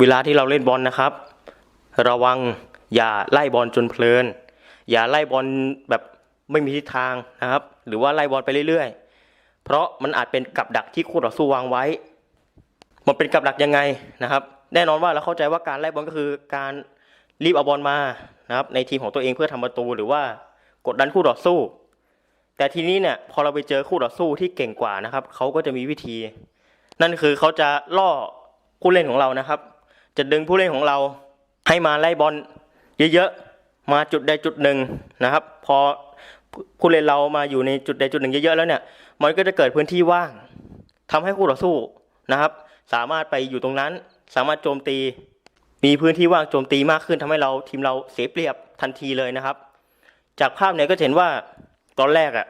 เวลาที่เราเล่นบอลนะครับ ระวังอย่าไล่บอลจนเพลิน อย่าไล่บอลแบบไม่มีทิศทางนะครับ หรือว่าไล่บอลไปเรื่อยๆ เพราะมันอาจเป็นกับดักที่คู่ต่อสู้วางไว้ มันเป็นกับดักยังไงนะครับ แน่นอนว่าเราเข้าใจว่าการไล่บอลก็คือการรีบเอาบอลมานะครับในทีมของตัวเองเพื่อทำประตูหรือว่ากดดันคู่ต่อสู้ แต่ทีนี้เนี่ยพอเราไปเจอคู่ต่อสู้ที่เก่งกว่านะครับเขาก็จะมีวิธี นั่นคือเขาจะล่อผู้เล่นของเรานะครับ จะดึงผู้เล่นของเราให้มาไล่บอลเยอะๆ มาจุดใดจุดหนึ่งนะครับ พอผู้เล่นเรามาอยู่ในจุดใดจุดหนึ่งเยอะๆแล้วเนี่ย มันก็จะเกิดพื้นที่ว่างทำให้คู่ต่อสู้นะครับ สามารถไปอยู่ตรงนั้น สามารถโจมตี มีพื้นที่ว่างโจมตีมากขึ้นทำให้เราทีมเราเสียเปรียบทันทีเลยนะครับ จากภาพเนี่ยก็เห็นว่าตอนแรกอะ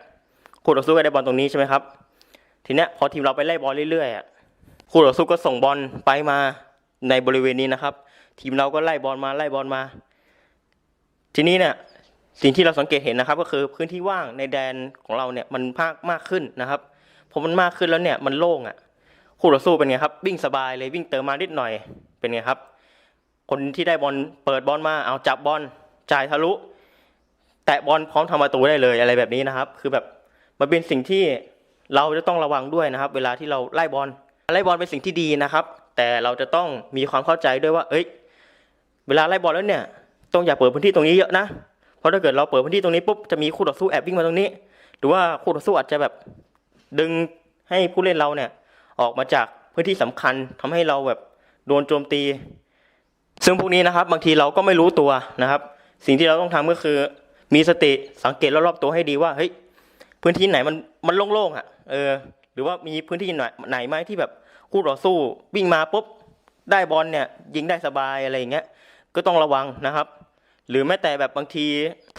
คู่ต่อสู้ก็ได้บอลตรงนี้ใช่ไหมครับ ทีเนี้ยพอทีมเราไปไล่บอลเรื่อยๆอะคู่ต่อสู้ก็ส่งบอลไปมา ในบริเวณนี้นะครับ ทีมเราก็ไล่บอลมาไล่บอลมา ทีนี้เนี่ยสิ่งที่เราสังเกตเห็นนะครับ ก็คือพื้นที่ว่างในแดนของเราเนี่ยมันมากมากขึ้นนะครับพอมันมากขึ้นแล้วเนี่ยมันโล่งอะคู่ต่อสู้เป็นไงครับ วิ่งสบายเลยวิ่งเติมมานิดหน่อยเป็นไงครับ คนที่ได้บอลเปิดบอลมาเอาจับบอลจ่ายทะลุ แตะบอลพร้อมทำประตูได้เลยอะไรแบบนี้นะครับ คือแบบมันเป็นสิ่งที่เราจะต้องระวังด้วยนะครับ เวลาที่เราไล่บอลไล่บอลเป็นสิ่งที่ดีนะครับ แต่เราจะต้องมีความเข้าใจด้วยว่า เอ้ย เวลาไล่บอลแล้วเนี่ย ต้องอย่าเปิดพื้นที่ตรงนี้เยอะนะ เพราะถ้าเกิดเราเปิดพื้นที่ตรงนี้ปุ๊บ จะมีคู่ต่อสู้แอบวิ่งมาตรงนี้ หรือว่าคู่ต่อสู้อาจจะแบบดึงให้ผู้เล่นเราเนี่ย ออกมาจากพื้นที่สำคัญทำให้เราแบบโดนโจมตี ซึ่งพวกนี้นะครับ บางทีเราก็ไม่รู้ตัวนะครับ สิ่งที่เราต้องทำก็คือ มีสติสังเกตรอบๆตัวให้ดีว่า เฮ้ย พื้นที่ไหนมันมันโล่งๆอะ เออ หรือว่ามีพื้นที่ไหนไหมที่แบบคู่ต่อสู้วิ่งมาปุ๊บได้บอลเนี่ยยิงได้สบายอะไรอย่างเงี้ยก็ต้องระวังนะครับ หรือแม้แต่แบบบางที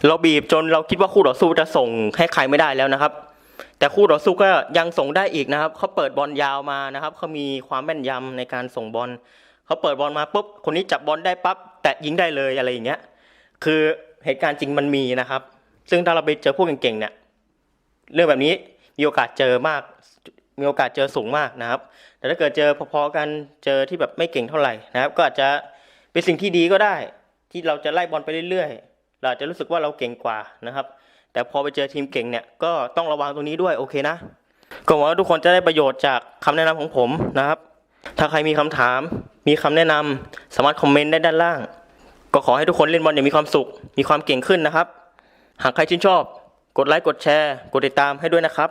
เราบีบจนเราคิดว่าคู่ต่อสู้จะส่งให้ใครไม่ได้แล้วนะครับ แต่คู่ต่อสู้ก็ยังส่งได้อีกนะครับเขาเปิดบอลยาวมานะครับเขามีความแม่นยำในการส่งบอลเขาเปิดบอลมาปุ๊บคนนี้จับบอลได้ปั๊บแตะยิงได้เลยอะไรอย่างเงี้ยคือเหตุการณ์จริงมันมีนะครับ ซึ่งถ้าเราไปเจอพวกเก่งๆเนี่ยเรื่องแบบนี้ มีโอกาสเจอมาก มีโอกาสเจอสูงมากนะครับ แต่ถ้าเกิดเจอพอๆกันเจอที่แบบไม่เก่งเท่าไหร่นะครับ ก็อาจจะเป็นสิ่งที่ดีก็ได้ ที่เราจะไล่บอลไปเรื่อยๆเราจจะรู้สึกว่าเราเก่งกว่านะครับ แต่พอไปเจอทีมเก่งเนี่ยก็ต้องระวังตรงนี้ด้วยโอเคนะก็หวังว่าทุกคนจะได้ประโยชน์จากคำแนะนำของผมนะครับ ถ้าใครมีคำถาม มีคำแนะนำสามารถคอมเมนต์ได้ด้านล่าง ก็ขอให้ทุกคนเล่นบอลอย่างมีความสุข มีความเก่งขึ้นนะครับ หากใครชื่นชอบ กดไลค์ กดแชร์ กดติดตามให้ด้วยนะครับ